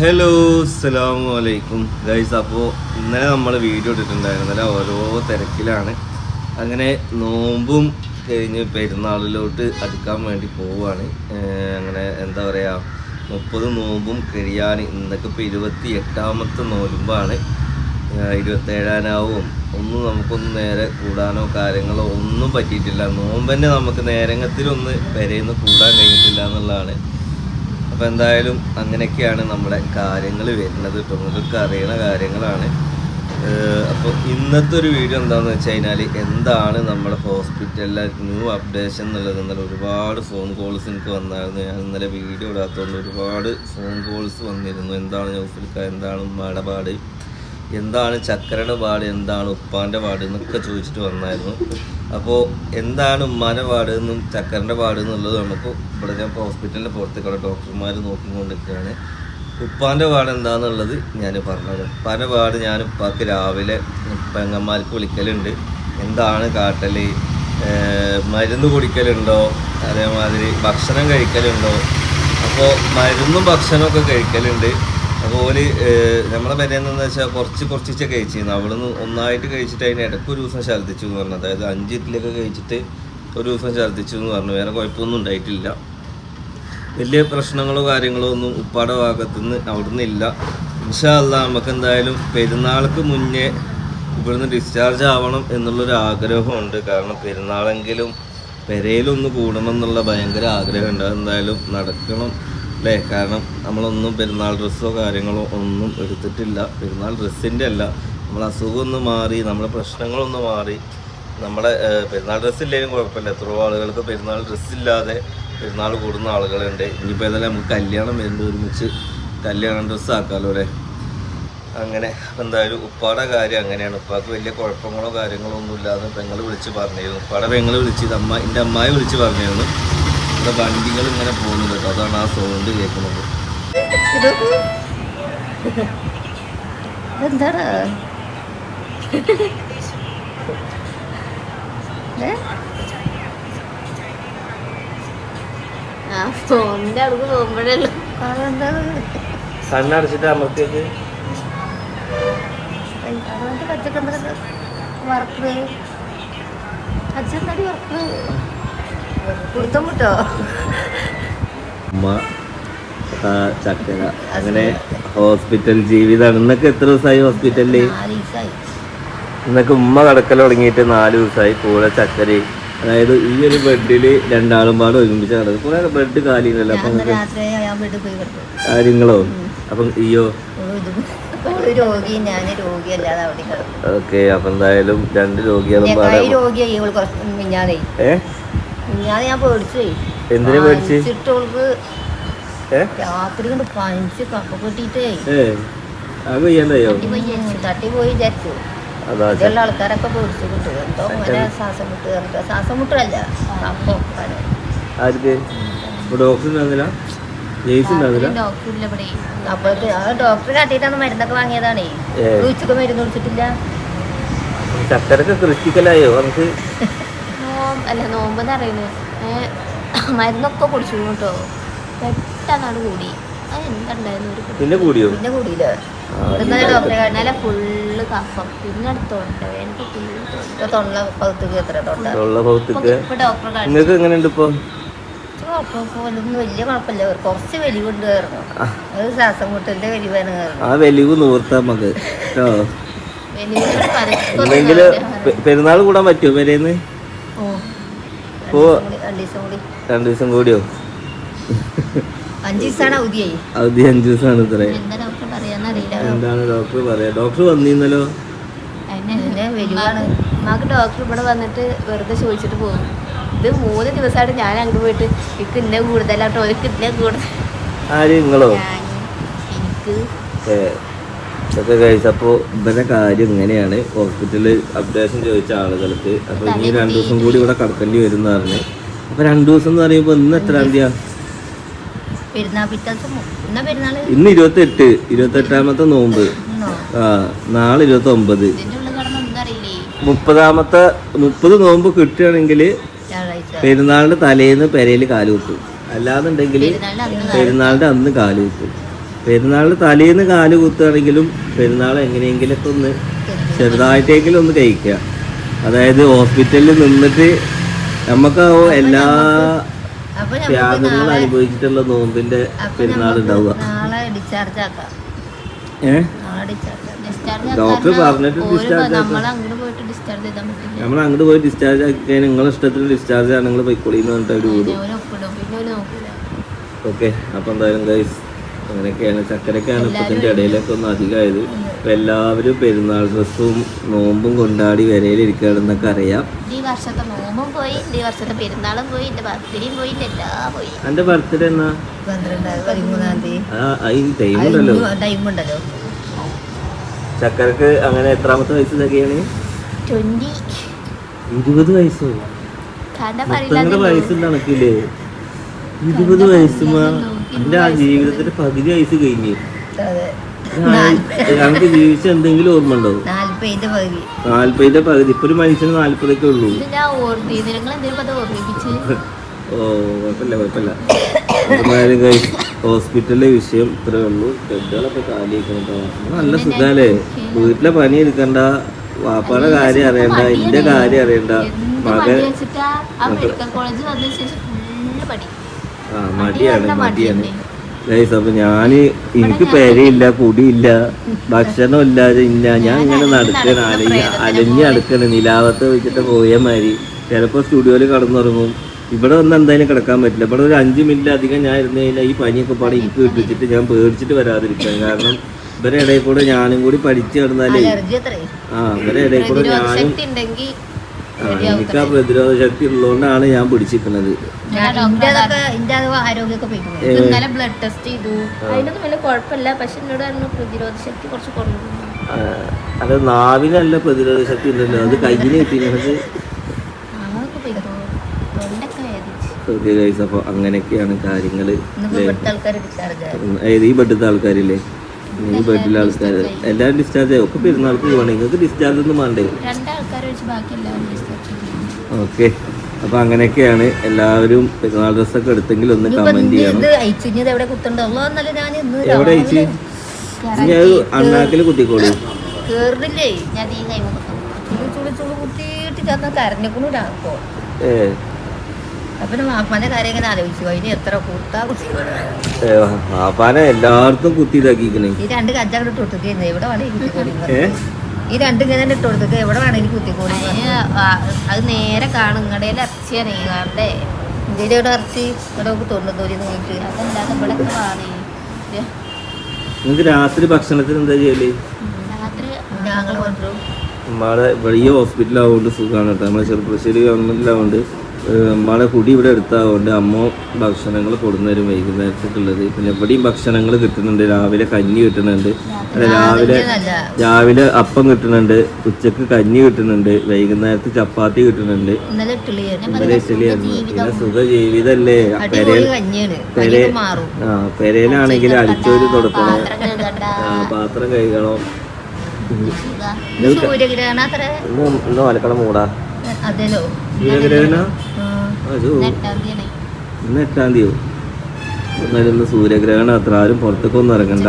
Hello അസ്സാം വലൈക്കും guys അപ്പോൾ ഇന്നലെ നമ്മൾ വീഡിയോ ഇട്ടിട്ടുണ്ടായിരുന്നു ഇന്നലെ ഓരോ തിരക്കിലാണ്. അങ്ങനെ നോമ്പും കഴിഞ്ഞ് പെരുന്നാളിലോട്ട് അടുക്കാൻ വേണ്ടി പോവുകയാണ് അങ്ങനെ എന്താ പറയുക മുപ്പത് നോമ്പും കഴിയാൻ ഇന്നൊക്കെ ഇപ്പോൾ ഇരുപത്തി എട്ടാമത്തെ നോലുമ്പാണ് ഇരുപത്തേഴാനാവും. ഒന്നും നമുക്കൊന്നും നേരെ കൂടാനോ കാര്യങ്ങളോ ഒന്നും പറ്റിയിട്ടില്ല. നോമ്പ് തന്നെ നമുക്ക് നേരങ്ങത്തിലൊന്ന് പെരയിൽ നിന്ന് കൂടാൻ കഴിഞ്ഞിട്ടില്ല എന്നുള്ളതാണ്. അപ്പോൾ എന്തായാലും അങ്ങനെയൊക്കെയാണ് നമ്മുടെ കാര്യങ്ങൾ വരുന്നത് കേട്ടോ നിങ്ങൾക്ക് അറിയണ കാര്യങ്ങളാണ്. അപ്പോൾ ഇന്നത്തെ ഒരു വീഡിയോ എന്താണെന്ന് വെച്ച് കഴിഞ്ഞാൽ എന്താണ് നമ്മുടെ ഹോസ്പിറ്റലിലെ ന്യൂ അപ്ഡേഷൻ എന്നുള്ളത്? ഇന്നലെ ഒരുപാട് ഫോൺ കോൾസ് എനിക്ക് വന്നായിരുന്നു. ഞാൻ ഇന്നലെ വീഡിയോ ഇടാത്തതുകൊണ്ട് ഒരുപാട് ഫോൺ കോൾസ് വന്നിരുന്നു. എന്താണ് ന്യൂസിൽക്ക? എന്താണ് ഉമ്മയുടെ പാട്? എന്താണ് ചക്കരയുടെ പാട്? എന്താണ് ഉപ്പാന്റെ പാട്? എന്നൊക്കെ ചോദിച്ചിട്ട് വന്നായിരുന്നു. അപ്പോൾ എന്താണ് ഉമ്മാന്റെ പാട് എന്നും ചക്കരന്റെ പാട് എന്നുള്ളത് നമുക്ക് ഇവിടെ ഞാൻ ഹോസ്പിറ്റലിന്റെ പുറത്തേക്കുള്ള ഡോക്ടർമാർ നോക്കിക്കൊണ്ടിരിക്കുകയാണ്. ഉപ്പാന്റെ പാട് എന്താണെന്നുള്ളത് ഞാൻ പറഞ്ഞത് ഉപ്പാന്റെ പാട് ഞാൻ ഉപ്പാക്ക് രാവിലെ പെങ്ങന്മാർക്ക് വിളിക്കലുണ്ട്. എന്താണ് കാട്ടൽ മരുന്ന് കുടിക്കലുണ്ടോ? അതേമാതിരി ഭക്ഷണം കഴിക്കലുണ്ടോ? അപ്പോൾ മരുന്നും ഭക്ഷണമൊക്കെ കഴിക്കലുണ്ട്. അപ്പോൾ ഓൽ നമ്മളെ പെരേന്ന് വെച്ചാൽ കുറച്ച് കുറച്ചിച്ച് കഴിച്ചിരുന്നു. അവിടെ നിന്ന് ഒന്നായിട്ട് കഴിച്ചിട്ട് അതിന് ഇടയ്ക്ക് ഒരു ദിവസം ഛർദ്ദിച്ചു എന്ന് പറഞ്ഞു. അതായത് അഞ്ച് ഇഡ്ഡലിയൊക്കെ കഴിച്ചിട്ട് ഒരു ദിവസം ഛർദ്ദിച്ചു എന്ന് പറഞ്ഞു. വേറെ കുഴപ്പമൊന്നും ഉണ്ടായിട്ടില്ല. വലിയ പ്രശ്നങ്ങളോ കാര്യങ്ങളോ ഒന്നും ഉപ്പാടെ ഭാഗത്തുനിന്ന് അവിടുന്ന് ഇല്ല. ഇൻഷാല്ല നമുക്ക് എന്തായാലും പെരുന്നാൾക്ക് മുന്നേ ഇവിടുന്ന് ഡിസ്ചാർജ് ആവണം എന്നുള്ളൊരു ആഗ്രഹമുണ്ട് കാരണം പെരുന്നാളെങ്കിലും പെരയിലൊന്ന് കൂടണം എന്നുള്ള ഭയങ്കര ആഗ്രഹമുണ്ട് അതെന്തായാലും നടക്കണം. അല്ലേ? കാരണം നമ്മളൊന്നും പെരുന്നാൾ ഡ്രസ്സോ കാര്യങ്ങളോ ഒന്നും എടുത്തിട്ടില്ല. പെരുന്നാൾ ഡ്രസ്സിന്റെ അല്ല. നമ്മൾ അസുഖം ഒന്ന് മാറി നമ്മുടെ പ്രശ്നങ്ങളൊന്ന് മാറി. നമ്മുടെ പെരുന്നാൾ ഡ്രസ്സ് ഇല്ലെങ്കിലും കുഴപ്പമില്ല. എത്രയോ ആളുകൾക്ക് പെരുന്നാൾ ഡ്രസ്സില്ലാതെ പെരുന്നാൾ കൂടുന്ന ആളുകളുണ്ട്. ഇനിയിപ്പോൾ ഏതായാലും നമുക്ക് കല്യാണം വരുമ്പോൾ ഒരുമിച്ച് കല്യാണം ഡ്രസ്സ് ആക്കാമല്ലോ അല്ലേ? അങ്ങനെ. അപ്പം എന്തായാലും ഉപ്പാടെ കാര്യം അങ്ങനെയാണ്. ഉപ്പാക്ക് വലിയ കുഴപ്പങ്ങളോ കാര്യങ്ങളോ ഒന്നും ഇല്ലാതെ പെങ്ങൾ വിളിച്ച് പറഞ്ഞിരുന്നു. ഉപ്പാടെ പെങ്ങൾ വിളിച്ച് അമ്മ എന്റെ അമ്മായി വിളിച്ച് പറഞ്ഞിരുന്നു. ഇവിടെ വണ്ടികൾ ഇങ്ങനെ പോകുന്നുണ്ട് കേട്ടോ. അതാണ് ആ സൗണ്ട് കേൾക്കുന്നത്. എന്താണ് ഏ? ആ ഫോണിന്റെ അടുത്ത് പോകുമ്പോഴല്ലോ അതെന്താണ്? കണ്ണടച്ചിട്ട് അമർത്തിയത് അതുകൊണ്ട് വർക്ക് അച്ഛൻ അച്ഛനടി വറക്കണ് കുടുത്തം അമ്മ ചക്കര അങ്ങനെ ഹോസ്പിറ്റൽ ജീവിതമാണ് ഇന്നൊക്കെ എത്ര ദിവസമായി ഹോസ്പിറ്റലിൽ ഇന്നൊക്കെ ഉമ്മ കടക്കൽ തുടങ്ങിയിട്ട് നാല് ദിവസമായി കൂടെ ചക്കര. അതായത് ഈ ഒരു ബെഡിൽ രണ്ടാളും പാട് ഒരുമിച്ച് കിടക്കും കുറെ ബെഡ് കാലിയില്ലല്ലോ ഞാൻ അപ്പൊ കാര്യങ്ങളോ? അപ്പം കിടക്കും. ഓക്കെ അപ്പൊ എന്തായാലും രണ്ട് രോഗികളും ഞാൻ പേടിച്ചേ എന്തിനു പേടിച്ച്? പനിച്ചിട്ടോൾക്ക് ഏ? രാത്രി കൊണ്ട് പനിച്ച് കപ്പ കെട്ടിട്ടേ ഏ അത് ചെയ്യാണ്ടായോ തട്ടി പോയി വിചാരിച്ചു. അതാ ച- ഇതുള്ള ആൾക്കാരൊക്കെ പേടിച്ചു കിട്ടും എന്തോ ഇങ്ങനെ ശ്വാസം മുട്ട് ശ്വാസം മുട്ടല്ല അപ്പം ആർക്ക്? ഇപ്പൊ ഡോക്ടർ ഉണ്ടാകുന്നില്ല ജെയ്സ് ഉണ്ടാകുന്നില്ല ഡോക്ടറില്ല ഇവിടെ. അപ്പോഴത്തെ ആ ഡോക്ടറെ മരുന്നൊക്കെ വാങ്ങിയതാണേ. ഏ. ഉച്ചയ്ക്ക് മരുന്ന് കുടിച്ചിട്ടില്ല. ചക്കരക്ക് കൃഷിക്കലായോ? നമുക്ക് നോമ്പ് എന്ന് പറയുന്നത് മരുന്നൊക്കെ കുടിച്ചു കേട്ടോ പെട്ടെന്നാണ് കൂടി? പിന്നെ കൂടിയോ? പിന്നെ കൂടിയില്ല. ഡോക്ടറെ ഇന്നലെ ഫുള്ള് കഫം. പിന്നെ അടുത്തോണ്ട് എനിക്ക് ഫുള്ള് തൊള്ള എത്ര ഇപ്പൊ ഡോക്ടറെ നിങ്ങൾക്ക് എങ്ങനെയുണ്ട് ഇപ്പൊ? വലിയ കുഴപ്പമില്ല. കുറച്ച് വലിവുണ്ട് കയറുന്നു അത് ശ്വാസം മുട്ടലിന്റെ വലിവാണ് കയറുന്നത് ആ വലിവ് നൂർത്താ നമുക്ക്. പെരുന്നാൾ കൂടാൻ പറ്റുമോ പെരേന്ന്? രണ്ടു ദിവസം കൂടിയോ? അഞ്ചു ദിവസമാണ് അവധിയായി. അവധി അഞ്ചു ദിവസമാണ് ഇത്ര എന്താണ് ഡോക്ടർ പറയാ? ഡോക്ടർ വന്നിരുന്നല്ലോ വലിവാണ് ഡോക്ടർ ഇവിടെ വന്നിട്ട് വെറുതെ ചോദിച്ചിട്ട് പോകും ഇത് മൂന്ന് ദിവസമായിട്ട് ഞാൻ അങ്ങോട്ട് പോയിട്ട് എനിക്ക് ഇന്ന കൂടുതലാട്ടോ എനിക്ക് ഇന്ന കൂടുതൽ ആര്? നിങ്ങളോ? എനിക്ക്. ഏ, ഇതൊക്കെ കഴിച്ചപ്പോൾ ഇവരുടെ കാര്യം ഇങ്ങനെയാണ്. ഹോസ്പിറ്റലിൽ അപ്ഡേഷൻ ചോദിച്ച ആളുകൾക്ക്. അപ്പോൾ ഇനി രണ്ടു ദിവസം കൂടി ഇവിടെ കടക്കേണ്ടി വരും എന്ന് പറഞ്ഞ്. അപ്പോൾ രണ്ടു ദിവസം എന്ന് പറയുമ്പോൾ ഇന്ന് എത്രാം തീയതിയാ ഇന്ന് ഇരുപത്തി എട്ട് ഇരുപത്തി എട്ടാമത്തെ ഇന്ന് ഇരുപത്തെട്ട്. ഇരുപത്തെട്ടാമത്തെ നോമ്പ്. ആ നാളെ ഇരുപത്തി ഒമ്പത് മുപ്പതാമത്തെ മുപ്പത് നോമ്പ് കിട്ടുകയാണെങ്കിൽ പെരുന്നാളിന്റെ പെരുന്നാളിന്റെ തലേന്ന് പെരയിൽ കാലുകൂട്ടും അല്ലാന്നുണ്ടെങ്കിൽ പെരുന്നാളിന്റെ അന്ന് കാലുകൂട്ടും പെരുന്നാളിന് തലേന്ന് കാൽ കുത്തുകയാണെങ്കിലും പെരുന്നാൾ എങ്ങനെയെങ്കിലൊക്കെ ഒന്ന് ചെറുതായിട്ടെങ്കിലും ഒന്ന് കഴിക്കുക. അതായത് ഹോസ്പിറ്റലിൽ നിന്നിട്ട് നമുക്ക് എല്ലാ ത്യാഗങ്ങളും അനുഭവിച്ചിട്ടുള്ള നോമ്പിന്റെ പെരുന്നാൾ ഉണ്ടാവുക. ഡോക്ടർ പറഞ്ഞിട്ട് ഡിസ്ചാർജ് നമ്മൾ അങ്ങോട്ട് പോയി ഡിസ്ചാർജ് ആക്കി നിങ്ങളെ ഇഷ്ടത്തിന് ഡിസ്ചാർജ് ആണ്. നിങ്ങൾ പോയിക്കോളിന്ന് പറഞ്ഞിട്ട് അവർ വിടും ഓക്കെ. അപ്പം എന്തായാലും ഗൈസ് അങ്ങനെയൊക്കെയാണ്. ചക്കരക്കാണ് ഇപ്പത്തിന്റെ ഇടയിലൊക്കെ ഒന്ന് അധികമായത്. അപ്പം എല്ലാവരും പെരുന്നാൾ ഡ്രസ്സും നോമ്പും കൊണ്ടാടി വരയിലിരിക്കുകയാണെന്നൊക്കെ അറിയാം. ഈ വർഷത്തെ നോമ്പും പോയി ഈ വർഷത്തെ പെരുന്നാളും പോയി എന്റെ ബർത്ത്ഡേയും പോയി എന്റെ എല്ലാം പോയി. എന്റെ ബർത്ത്ഡേ എന്നാ? ടൈം ഉണ്ടല്ലോ. ടൈം ഉണ്ടല്ലോ. ചക്കരക്ക് അങ്ങനെ എത്രാമത്തെ വയസ്സ് തകയാണ് ട്വന്റി ഇരുപത് വയസ്സോ. കണ്ട മുത്തങ്ങളുടെ കണക്കില്ലേ ഇരുപത് വയസ്സുമാ എന്റെ ആ ജീവിതത്തിന്റെ പകുതി വയസ്സ് കഴിഞ്ഞു. ഞങ്ങൾക്ക് ജീവിച്ച എന്തെങ്കിലും ഓർമ്മ ഉണ്ടോ? നാല്പതിന്റെ പകുതി. ഇപ്പൊ ഒരു മനുഷ്യന് നാല്പതൊക്കെ ഉള്ളൂ. ഓ കുഴപ്പമില്ല കുഴപ്പമില്ല. guys, ഹോസ്പിറ്റലിലെ വിഷയം ഇത്രേ ഉള്ളൂ. ബെഡുകളൊക്കെ കാലിയാക്കണം കേട്ടോ നല്ല സുഖാലേ വീട്ടിലെ പണി എടുക്കണ്ട. വാപ്പാടെ കാര്യം അറിയണ്ട എന്റെ കാര്യം അറിയണ്ട. മകൻ കോളേജ് വന്നതിന് ശേഷം ഫുള്ള് പടി ആ മടിയാണ് മടിയാണ്? ഗൈസ് അപ്പൊ ഞാൻ എനിക്ക് പെരയില്ല കുടിയില്ല ഭക്ഷണം ഇല്ലാതെ ഇല്ല. ഞാൻ ഇങ്ങനെ നടക്കണം അലഞ്ഞ് അലഞ്ഞ് നടക്കണ. നിലാവത്ത് വെച്ചിട്ട് പോയ മാതിരി. ചിലപ്പോ സ്റ്റുഡിയോയിൽ കടന്നുറങ്ങും. ഇവിടെ വന്ന് എന്തായാലും കിടക്കാൻ പറ്റില്ല. ഇവിടെ ഒരു അഞ്ച് മിനിറ്റ് അധികം ഞാൻ ഇരുന്ന് കഴിഞ്ഞാൽ ഈ പനിയൊക്കെ പാടെ എനിക്ക് വിട്ടിച്ചിട്ട് ഞാൻ പേടിച്ചിട്ട് വരാതിരിക്കാൻ. കാരണം ഇവരെ ഇടയിൽ കൂടെ ഞാനും കൂടി പഠിച്ചു കിടന്നാലേ ആ ഇവരെ ഇടയിൽ കൂടെ ഞാനും ആ എനിക്ക് ആ പ്രതിരോധ ശക്തി ഉള്ളതുകൊണ്ടാണ് ഞാൻ പിടിച്ചിരിക്കുന്നത്. ഇന്നലെ ബ്ലഡ് ടെസ്റ്റ് ചെയ്തു. അതിനൊന്നും വലിയ കുഴപ്പമില്ല. പക്ഷെ എന്നോട് പറഞ്ഞു പ്രതിരോധ ശക്തി കുറച്ച് കുറഞ്ഞു. അത് നാവിനല്ല പ്രതിരോധ ശക്തി ഉണ്ടല്ലോ. അത് കയ്യിലെ അപ്പോൾ അങ്ങനെയൊക്കെയാണ് കാര്യങ്ങൾ ഏത് ഈ ബെഡത്തെ ആൾക്കാരില്ലേ? ഈ ബെഡിലെ ആൾക്കാർ എല്ലാവരും ഡിസ്ചാർജ് ആയി. ഒക്കെ പെരുന്നാൾക്ക് പോകണം നിങ്ങൾക്ക് ഡിസ്ചാർജ് ഒന്നും വേണ്ടേ? ഓക്കെ. അപ്പോൾ അങ്ങനെയൊക്കെയാണ് എല്ലാവരും പെരുന്നാൾ ഡ്രസ്സൊക്കെ എടുത്തെങ്കിൽ ഒന്ന് കമന്റ് ചെയ്യണം. അയച്ചു എവിടെ ഞാൻ അണ്ണാക്കിൽ കുത്തിക്കോളൂ. ഏ. അപ്പൊ വാപ്പാനെ എല്ലായിടത്തും കുത്തി ഇതാക്കിക്കണേ ഈ രണ്ട് കജ്ജാണ്ട് ഇട്ട് ഈ രണ്ട് ഇങ്ങനെ ഇട്ട് കൊടുത്തത് എവിടെ വേണമെങ്കിൽ കുത്തിക്കോളി അത് നേരെ കാണും. ഇങ്ങടയിൽ ഇറച്ചിയാണ് ഈ കാണണ്ടേ ഇന്ത്യയിലെ ഇവിടെ ഇറച്ചി ഇവിടെ തൊണ്ണൂറ്റോലി നോക്കി അതല്ലാതെ ഇവിടെ നിങ്ങൾക്ക് രാത്രി ഭക്ഷണത്തിന് എന്താ ചെയ്യൽ? രാത്രി ഞങ്ങൾ കൊണ്ടുവരും. ഈ ഹോസ്പിറ്റലാവുകൊണ്ട് സുഖമാണ് കേട്ടോ. നമ്മളെ ചെറുപ്പശ്ശേരി ഗവൺമെന്റിലാവുകൊണ്ട് നമ്മളെ കുടി ഇവിടെ എടുത്താവുകൊണ്ട് അമ്മ ഭക്ഷണങ്ങൾ കൊടുന്നേരും വൈകുന്നേരത്തേക്കുള്ളത്. പിന്നെ ഇവിടെയും ഭക്ഷണങ്ങൾ കിട്ടുന്നുണ്ട്. രാവിലെ കഞ്ഞി കിട്ടുന്നുണ്ട്. രാവിലെ രാവിലെ അപ്പം കിട്ടുന്നുണ്ട്. ഉച്ചയ്ക്ക് കഞ്ഞി കിട്ടുന്നുണ്ട്. വൈകുന്നേരത്ത് ചപ്പാത്തി കിട്ടുന്നുണ്ട്. ഇന്നലെ ഇറ്റലിയായിരുന്നു പിന്നെ സുഖ ജീവിതല്ലേ. ആ പെരയിലാണെങ്കിൽ അടിച്ചോര് തുടക്കണം. പാത്രം കഴുകണം. ഇന്ന് മലക്കട മൂടാ. എട്ടാം തീയതി എന്നാലും സൂര്യഗ്രഹണം അത്ര ആരും പുറത്തേക്കൊന്നും ഇറങ്ങണ്ട.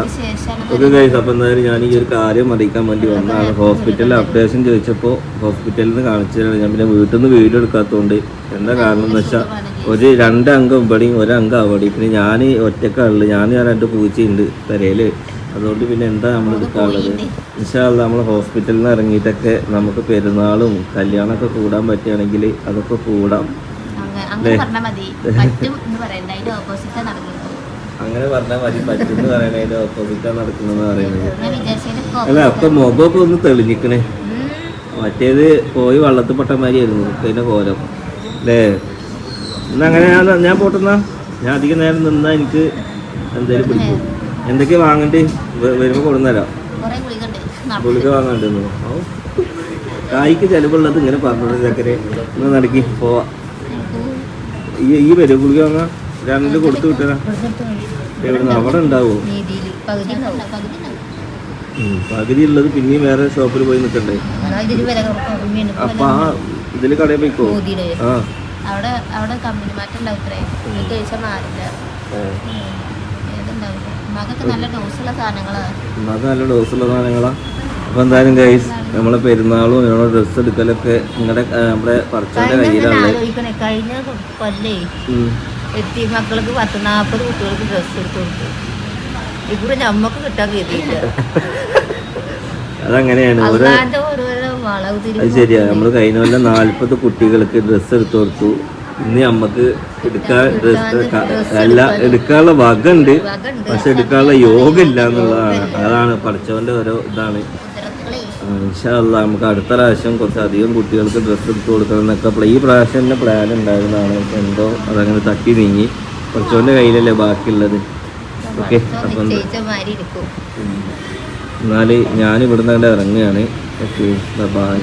ഓക്കെ ഗൈസ് അപ്പം എന്തായാലും ഞാൻ ഈ ഒരു കാര്യം അറിയിക്കാൻ വേണ്ടി വന്നതാണ്. ഹോസ്പിറ്റലിൽ അപ്ഡേഷൻ ചോദിച്ചപ്പോൾ ഹോസ്പിറ്റലിൽ നിന്ന് കാണിച്ചതാണ്. ഞാൻ പിന്നെ വീട്ടിൽ നിന്ന് വീഡിയോ എടുക്കാത്തതുകൊണ്ട് എന്താ കാരണം എന്ന് വെച്ചാൽ ഒരു രണ്ട് അംഗം ഇവിടെയും ഒരംഗം അവിടെയും. പിന്നെ ഞാൻ ഒറ്റക്കാണുള്ളത് ഞാൻ ഞാൻ രണ്ട് പൂച്ചയുണ്ട്. പെരയിൽ അതുകൊണ്ട് പിന്നെ എന്താ നമ്മൾ എടുക്കാനുള്ളത് ഇൻഷാല്ല നമ്മൾ ഹോസ്പിറ്റലിൽ നിന്ന് ഇറങ്ങിയിട്ടൊക്കെ നമുക്ക് പെരുന്നാളും കല്യാണമൊക്കെ കൂടാൻ പറ്റുകയാണെങ്കിൽ അതൊക്കെ കൂടാം. അങ്ങനെ പറഞ്ഞാൽ മതി. പറ്റും എന്ന് പറയുന്നത് അതിന്റെ ഓപ്പോസിറ്റ് നടക്കുന്നത്. ഓപ്പോസിറ്റാണ് നടക്കുന്നതെന്ന് പറയുന്നത് അല്ല അപ്പൊ മുഖമൊക്കെ ഒന്ന് തെളിഞ്ഞിക്കണേ. മറ്റേത് പോയി വള്ളത്തിൽ പെട്ട മാതിരിയായിരുന്നു അതിന്റെ കോലം. അല്ലേ എന്നാ അങ്ങനെ ഞാൻ ഞാൻ പോട്ടെന്നാ. ഞാൻ അധികം നേരം നിന്നാ എനിക്ക് എന്തായാലും പിടിക്കും. എന്തൊക്കെയാ വാങ്ങണ്ടേ? വരുമ്പോ ഗുളികണ്ട് ഗുളിക വാങ്ങണ്ടോ കായ്ക്ക് ചെലവുള്ളത് ഇങ്ങനെ പറഞ്ഞു ചക്കരെ. ഒന്ന് നടക്കി പോവാ. ഈ ഈ വരും ഗുളിക വാങ്ങാ? രണ്ടിൽ കൊടുത്തു വിട്ടരാ. എവിടുന്ന്? അവിടെ ഉണ്ടാവോ? പകുതി ഉള്ളത് പിന്നെയും വേറെ ഷോപ്പിൽ പോയി നിൽക്കണ്ടേ അപ്പൊ ആ ഇതിൽ കടയിൽ പോയിക്കോ? ആ. അവിടെ അവിടെ കമ്പനി മാറ്റം ഉണ്ടാവും ഇത്രേ. ഇത് കഴിച്ചാൽ മാറില്ല. ഉമ്മാക്കൊക്കെ നല്ല ഡോസുള്ള സാധനങ്ങളാണ് അപ്പോൾ എന്തായാലും ഗൈസ് നമ്മളെ പെരുന്നാളും നമ്മളെ ഡ്രസ്സ് എടുക്കലൊക്കെ നിങ്ങളുടെ നമ്മുടെ കഴിഞ്ഞ കയ്യിലാണ് കഴിഞ്ഞ കൊല്ലേ എത്തി മക്കൾക്ക് പത്ത് നാൽപ്പത് കുട്ടികൾക്ക് ഡ്രസ്സ് എടുത്ത് കൊടുത്തു. ഇവിടെ നമ്മക്ക് കിട്ടാൻ കരുതിയില്ല. അതങ്ങനെയാണ്. ഓരോ ശരിയാ. നമ്മൾ കഴിഞ്ഞ കൊല്ലം നാല്പത് കുട്ടികൾക്ക് ഡ്രസ്സ് എടുത്തു കൊടുത്തു. ഇന്ന് നമുക്ക് എടുക്കാൻ അല്ല എടുക്കാനുള്ള വക ഉണ്ട് വകണ്ട്. പക്ഷെ എടുക്കാനുള്ള യോഗ ഇല്ല എന്നുള്ളതാണ്. അതാണ് പഠിച്ചവന്റെ ഓരോ ഇതാണ്. ഇൻഷാല്ല നമുക്ക് അടുത്ത പ്രാവശ്യം കുറച്ചധികം കുട്ടികൾക്ക് ഡ്രസ്സ് എടുത്ത് കൊടുക്കണം എന്നൊക്കെ ഈ പ്രാവശ്യം തന്നെ പ്ലാൻ ഉണ്ടായിരുന്നതാണ്. എന്തോ അതങ്ങനെ തട്ടി നീങ്ങി. കുറച്ചവന്റെ കയ്യിലല്ലേ ബാക്കിയുള്ളത്. ഓക്കെ അപ്പം എന്നാൽ ഞാൻ ഇവിടുന്ന് അങ്ങോട്ട് ഇറങ്ങുകയാണ്. Okay bye.